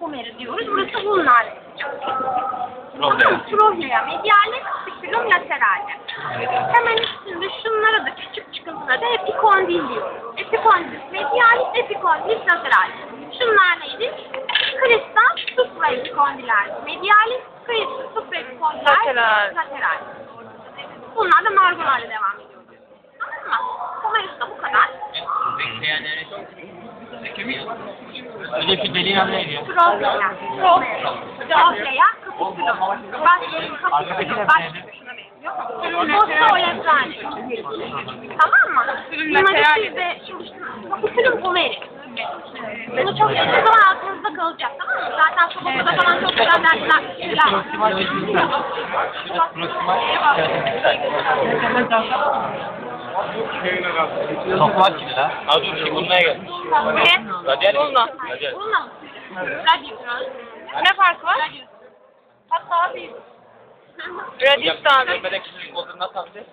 pomeri diyoruz. Burası ulnar. Problem. Trofea medialis, spilum lateralis. Hemen üstünde şunlara da küçük çıkıntılara da epikondil diyoruz. Epikondil medialis, epikondil lateralis. Şunlar neydi? Kristal supraepikondiler. Medialis, kristal supraepikondiler. Lateral. Lateral. Bunlar da margolarla devam ediyor. Tamam mı? Pomerus da bu kadar. Önceki deliğin adı neydi ya? Trofea. Trofea, kapısülüm. Başlayalım Arkadaki kapısülüm. ne Baş şuna benziyor. Fostoletrani. Tamam mı? Bunları siz de kapısülüm pomeri. Bunu çok uzun zaman aklınızda kalacak tamam mı? Zaten sokakta falan çok güzel dersler. Proksimal proksimal. Sokmak gibi lan. Az şey bulmaya gel. Ne? Radyal. Bununla. Radyal. Bununla mı? Radius. Ne farkı var? Hatta Radius da abi. Görmeden kişilik olduğunu nasıl anlayacağız?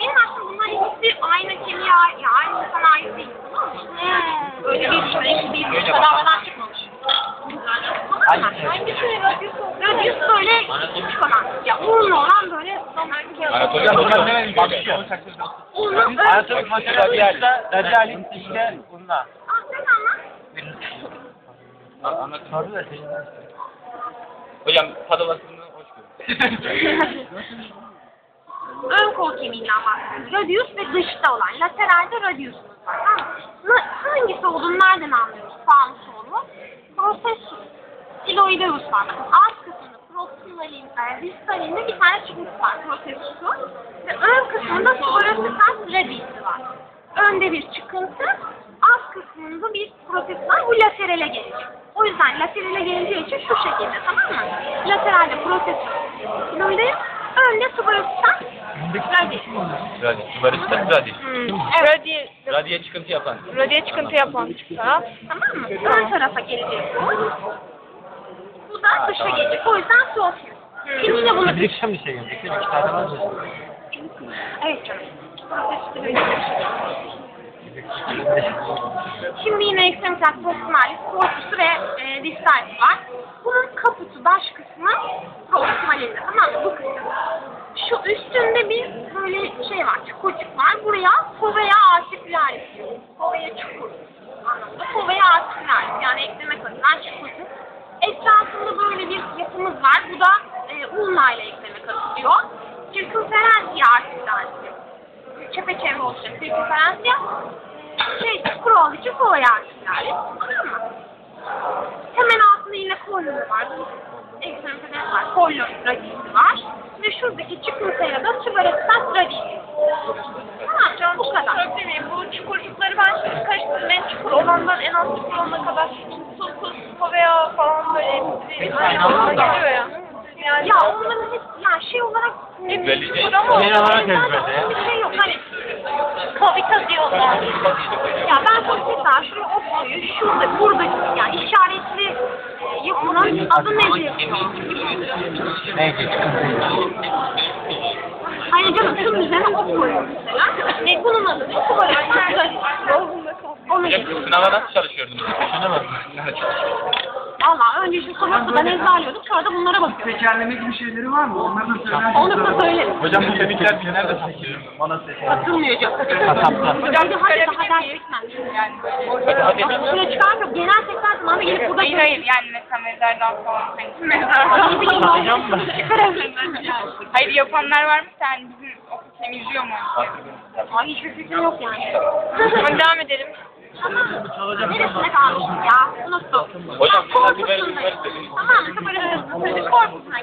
Benim aslında bunlar ikisi aynı kemiğe ya aynı insana ait değil. Öyle bir şey, bir Öyle bedavadan çıkmamış. Tamam mı? Hangisi? Hangisi Radius? Radius böyle küçük olan. Ya urnu olan böyle Anatomi Hocam ne demek? Bakıyor. Anatomi radyal. Radyalin işte bununla. Sen anlat. Anlat. Soru da senin. Hocam padalasını hoş gördüm. Ön kol kemiğinden bahsediyoruz. Radius ve dışta olan. Lateralde radiusumuz var. Tamam Hangisi olduğunu nereden anlıyoruz? Sağ mı sol mu? Processus. Siloideus var. Alt kısmında proximalin, e, distalinde bir tane çıkıntı var. Processus'u. Ve ön kısmında sporositans radiusu var. Önde bir çıkıntı, alt kısmında bir prosesus var. Bu laterale gelecek. O yüzden laterale geleceği için şu şekilde tamam mı? Lateralde prosesus siloideus, önde sporositans radius. Radyal. Barışta radyal. Hmm. Radi, Radyal çıkıntı yapan. radiye çıkıntı yapan taraf. Tamam mı? Ön tarafa gelecek bu. Da dışa gelecek. O yüzden prosesus. Şimdi de bunu... Bir akşam bir şey mi? İki tane var mı? Evet canım. Şimdi yine ekstremitas proximalis, corpus ve e, distalis var. Bunun kaputu, baş kısmı proximalinde tamam mı? Bu kısım. Şu üstünde bir böyle şey var, çukurcuk var. Buraya fovea articularis diyor. Fovea çukur anlamında. Fovea articularis yani ekleme kasından çukurcuk. Etrafında böyle bir yapımız var. Bu da e, ulna ile ekleme kası diyor. Circumferentia articularis çepeçevre olacak circumferentia. Şey, olduğu için fovea articularis. Tamam? Hemen altında yine kollon var. Ekstremiteler var. Kollon radisi var. Ve şuradaki çıkıntıya da tüberestas radisi. Tamam canım bu kadar. Sorabilir miyim? Bu çukurlukları ben şimdi karıştırdım. En çukur olandan en az çukur olana kadar. Sulcus, Fovea falan böyle hepsi aynı anlamda geliyor ya. Yani Ya onların hep yani şey olarak Belli değil. çukur ama Genel olarak ya. Bir şey yok hani kavita diyorlar. Ya ben çok mesela şuraya ok koyuyor. Şurada, burada yani işaretli e, yapının adı nedir? Neyse Hayır canım şunun üzerine ok koyuyor mesela. E, bunun adı ne? Tuvalet. Onu Hocam sınava nasıl çalışıyordunuz? Bak. Valla önce şu sokakta ezberliyorduk sonra da bunlara bakıyorduk. Tekerleme gibi şeyleri var mı? Onları da söyler Onu da söylerim. Hocam bu kemikler bir nerede çekilir? Bana ses. Katılmıyor. Kasapta. Hocam bir hadi daha ders bitmez. Yani. Hadi hadi. Süre çıkartıp genel tekrar zamanı gelip burada Hayır hayır yani mesela mezardan falan. Hani mezardan. Hocam mı? Hayır yapanlar var mı? Sen bizim okul temizliyor mu? Ay hiçbir fikrim yok yani. Hadi devam edelim. Neresine kalmışım ya? Unuttum. Hocam, Ha, bir. Tamam mı? Böyle korpusuna.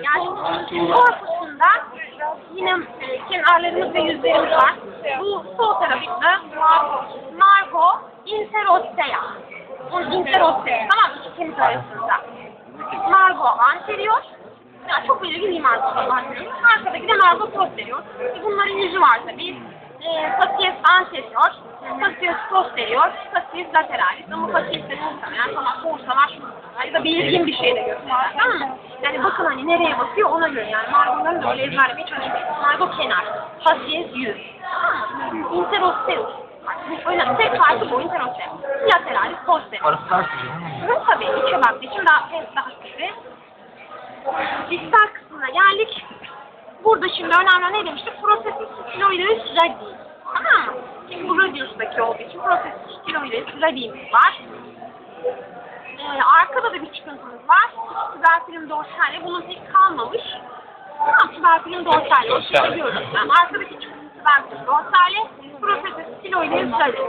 Korpusunda yine e, kenarlarımız ve yüzlerimiz var. Bu sol tarafında Margo Interostea. Interostea. Tamam mı? İki kemik arasında. Margo anterior. Yani çok belirgin bir Margo'dan bahsediyorum. Arkadaki de Margo posterior. Bunların yüzü var tabii. E, facies anterior, facies posterior, facies lateralis. Ama faciesleri muhtemelen sana sorsalar şunu sorsalar. Ya da belirgin bir şey de gösterirler. Tamam mı? Yani bakın hani nereye bakıyor ona göre yani. Margo'ları da öyle ezberlemeye çalışmayın. Margo kenar, facies yüz. Tamam mı? Interosteus. Öyle tek farkı bu interostem. Lateralis posterior. Orası Hı, tabii içe baktığı için daha daha küçük. Distal kısmına geldik. Burada şimdi önemli ne demiştik? Prosesus stiloideus radi. Tamam mı? Şimdi bu radius'taki olduğu için prosesus stiloideus radi'miz var. Ee, arkada da bir çıkıntımız var. Tuberculum dorsale. Bunun pek kalmamış. Tamam, tuberculum dorsale. Dorsale. Biliyoruz. Yani arkadaki çıkıntı tuberculum dorsale. Prosesus stiloideus radi.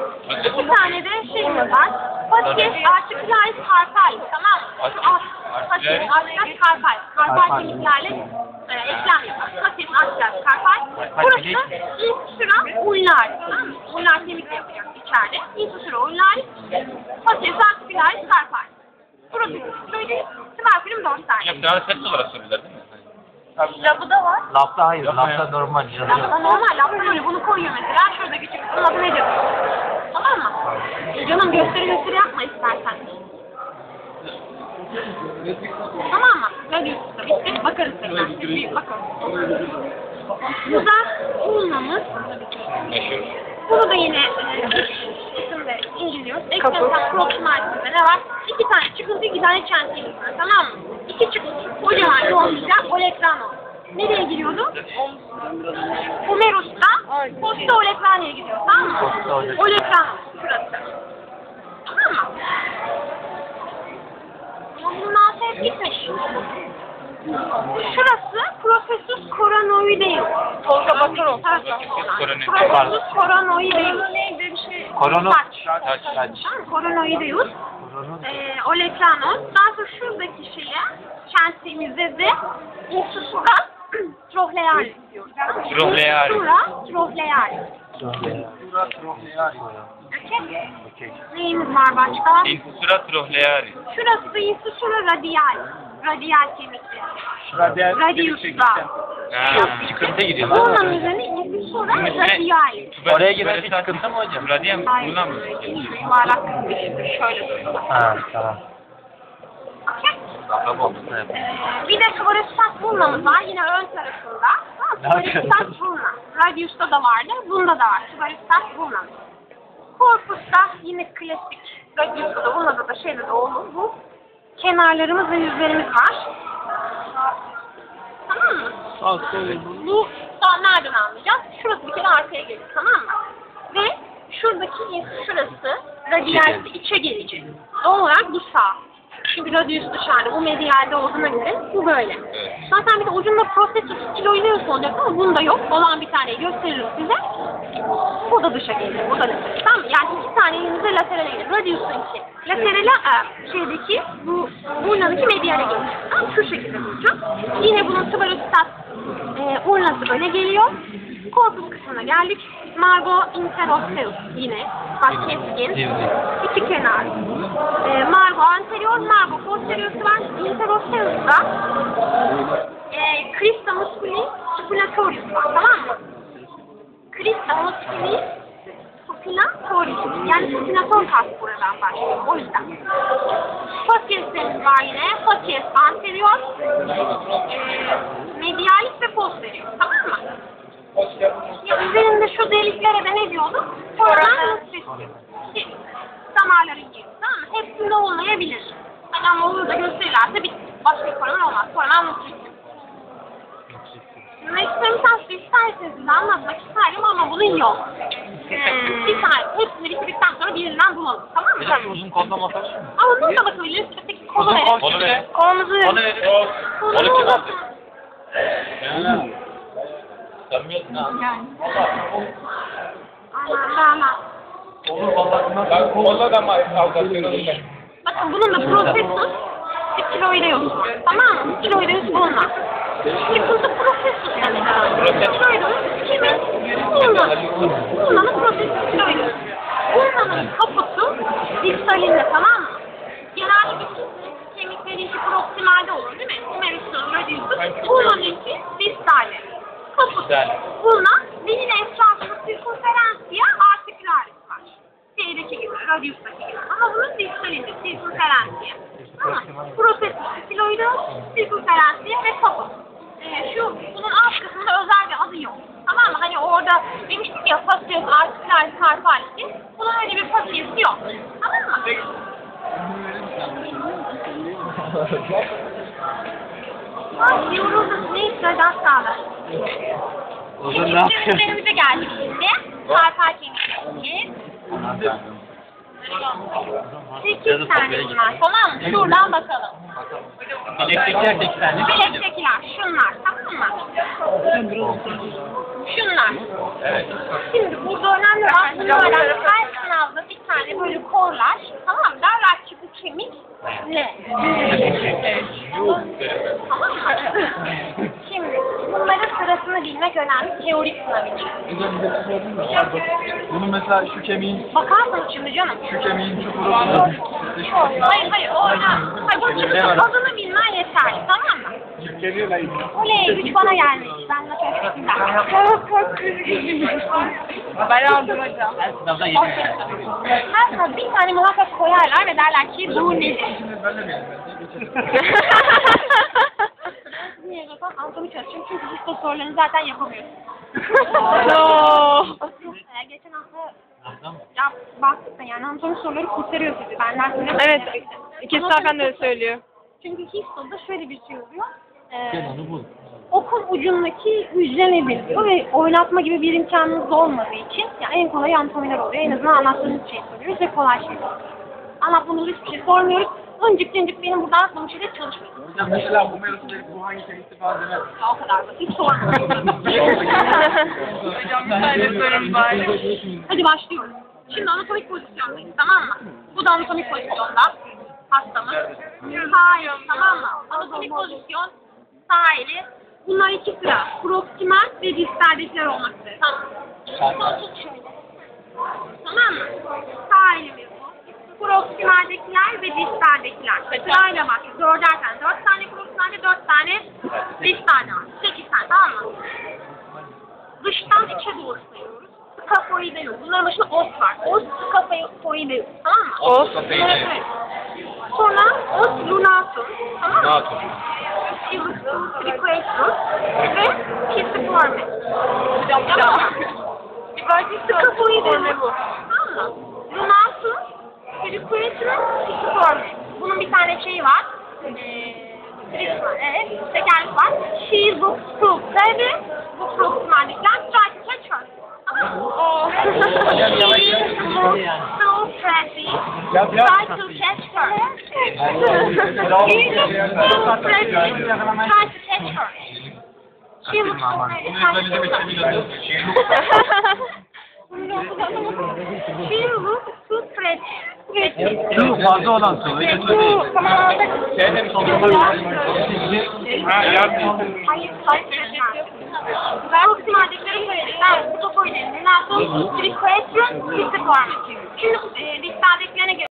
İki tane de şeyimiz var. Facies articularis carpalis. Tamam mı? Facies articularis carpalis. Karpal kemiklerle e, eklem yapar. Facies articularis carpalis. Burası insura ulnar. Ulnar kemikle yapacak içeride. Insura ulnar. Facies articularis carpalis. Burası böyle tuberculum dorsale. Yaptıran ses olarak söylediler değil mi? Labı da var. Lafta hayır, Yapma lafta ya. normal. Lafta normal, lafta böyle bunu koyuyor mesela. Şurada küçük bunun adı nedir? Tamam mı? E, Canım gösteri gösteri yapma istersen. Tamam mı? Ne diyorsun? Bitti. Bakarız tekrar. Bir bakarız. Bu da ulnamız. Meşhur. Bunu da yine e, isimde inceliyoruz. Ekstrem proximal'de ne var? İki tane çıkıntı, iki tane çentemiz var. Tamam mı? İki çıkıntı. Kocaman yoğunlayacak. Olekrano. Nereye giriyordu? Humerus'ta posta olekranoya gidiyor. Tamam mı? Olekrano. Şurası. Tamam mı? Gitmiş. Şurası Professus Coronoideus. Tolga Coronoideus. Neydi bir şey? Korona. Saç. Tamam, Coronoideus. Ee, Olekranos. Daha sonra şuradaki şeye, kentimizde de Insusura Trohlearis diyoruz. Trohlearis. Insusura Trohlearis. Okey. Neyimiz var başka? Insusura trohlearis. Şurası Insusura radialis. Radial kemikleri. Radyal Radius'ta. Ha, çıkıntı gidiyor. Bunun üzerine Insusura radialis. Oraya giden bir çıkıntı mı hocam? Radyem Hayır, buradan mı? yuvarlak kısmı şöyle duruyor. Ha, tamam. Ee, bir de Kıvırıstat burnamız var yine ön tarafında. Yapıyorsun? burna. Radius'ta da vardı. Bunda da var. Kıvırıstat burnamız. Korpusta yine klasik. Radius'ta da da şeyde de olur. Bu kenarlarımız ve yüzlerimiz var. Tamam mı? Bu daha nereden anlayacağız? Şurası bir kere arkaya gelir. Tamam mı? Ve şuradaki şurası radialde içe gelecek. Doğal olarak bu sağ. Çünkü radius dışarıda. Bu medialde olduğuna göre bu böyle. Zaten bir de ucunda prosesus stiloideus olacak ama bunda yok. Olan bir taneyi gösteririm size. Bu da dışa gelir. Bu da dışa. Tamam? Yani iki tane elinize laterale gelir. Radius'un iki. Laterale e, şeydeki bu burnadaki mediale gelir. Tamam? Şu şekilde duracak. Yine bunun tuberostat e, urnası böyle geliyor. Korpus kısmına geldik. Margo interosseus yine. Bak keskin. İki kenar. E, Margo anterior, Margo posterior'u var. Interosseus'ta e, Crista musculi supinatorius var. Tamam Crista musculi supinatorius. Yani supinator kas buradan başlıyor. O yüzden. Facies'imiz var yine. Facies anterior, medialis ve posterior. Tamam mı? Ya üzerinde şu deliklere de ne diyorduk? Şey, damarların giriyor. Tamam mı? Hepsinde olmayabilir. Hani ama onu da gösterirlerse bir başka foramen olmaz. Foramen nutrition. Ekstremitas isterseniz size anlatmak isterim ama bunun yok. Hmm. Bir tane. Hepsini bitirdikten sonra birinden bulalım. Tamam mı? Hocam uzun koldan bakabilir miyim? Ama bunu da bakabiliriz. Peki kolu Uzun verin. kol Onu ver. Kolumuzu verin. Onu verin. Kolunu kim aldı? uzatın. Sanmıyorsun ha. Aman aman. Ben kolla da mı aldatıyorum ben? Bakın bunun da prosesus stiloideus var. Tamam mı? Stiloideus bununla. Prosesus yani. Stiloideus kimin? Bunun prosesus stiloideus. Bunun kaputu distalinde tamam mı? Genelde bütün kemiklerinki proksimalde olur değil mi? Humerus'un radiusu. Bunun için distalde. Kaput. Ve yine etrafında sirkonferansiya artikularis var. Şeydeki gibi, radiustaki gibi. Ama bunun distalinde, sirkonferansiya. Ama prosesus stiloideus, sirkonferansiya ve kaput. Ee, şu bunun alt kısmında özel bir adı yok. Tamam mı? Hani orada demiştim ya fasulye artıklar sarfalisi. Bunun öyle bir fasulyesi yok. Tamam mı? Ay yoruldum. Neyse daha sağlar. O zaman ne yapıyorsun? Ürünlerimize geldik şimdi. Sarfal kemiği. 8 tane var. Tamam mı? Şuradan bakalım. Bilektekiler 8 tane. Bilektekiler şunlar. Tamam mı? Şunlar. Evet. Şimdi burada önemli olan şunlardan her sınavda bir tane böyle korlar. Tamam mı? Derler ki bu kemik ne? Tamam mı? Sırasını bilmek önemli. Teorik sınav için. Bunun mesela şu kemiğin, Bakarsın şimdi canım. şu kemiğin çukuru. işte şu Hayır hayır o önemli. Hayır bunun çünkü adını bilmen yeterli tamam mı? Oley güç bana gelmiş. Ben de çok çok Ben aldım hocam. Her sınavda tane. Her sınıf bir tane muhakkak koyarlar ve derler ki bu nedir? Niye zaten anatomi çalışıyorum çünkü histo sorularını zaten yapamıyorsun. Ee, geçen hafta ya da yani anatomi soruları kurtarıyor sizi. Benden sonra Evet. İkisi zaten de söylüyor. Çünkü histoda şöyle bir şey oluyor. Ee, okun ucundaki hücre ne biliyor ve oynatma gibi bir imkanınız olmadığı için yani en kolay anatomiler oluyor. En azından anlattığınız şeyi soruyoruz ve kolay şey soruyoruz. Anlatmadığımız hiçbir şey sormuyoruz. Öncük öncük benim burada aklım şeyde çalışmıyor. Hocam mesela bu mevzudaki bu hangi kemikti falan demez. Ya o kadar da hiç sormuyorum. Hocam bir tane sorum var. Hadi başlıyoruz. Şimdi anatomik pozisyondayız tamam mı? Bu da anatomik pozisyonda. Hastamız. El tamam mı? Anatomik pozisyon sağ eli. Bunlar iki sıra. Proksimal ve distaldekiler olmak üzere. Tamam. Sol tut şöyle. Tamam mı? Sağ elimiz bu. Proksimaldekiler ve distaldekiler. Sırayla bak. Dörder tane. Dört tane proksimalde dört tane distalde var. Sekiz tane tamam mı? dıştan içe doğru sayıyoruz. Skafoide yok. Bunların başında os var. Os skafoide yok. Tamam mı? Os. Evet, evet. Sonra os lunatum. Tamam mı? Lunatum. Silus triquetus ve pisiforme. Tamam mı? Skafoide bu. Tamam mı? Lunatum, triquetus, pisiforme. Bunun bir tane şeyi var. Ee, evet. Tekerlek var. She looks through. Ve bu proximallikler try to catch her. Yavaş She looks. Ya biraz Try to catch her. She looks through Tracy. Try to catch her. She looks through Tracy. Try to catch her. She looks through Tracy. Çok fazla olan soru. Öyle soru değil. Bu zamanlarda Şey demiş Ha yardım. Hayır, hayır. Ben optimaldekleri söyledik. Ben bu topu oynadım. Nasıl? Triquetrum, pisiforme. Şimdi e, listeldekilerine göre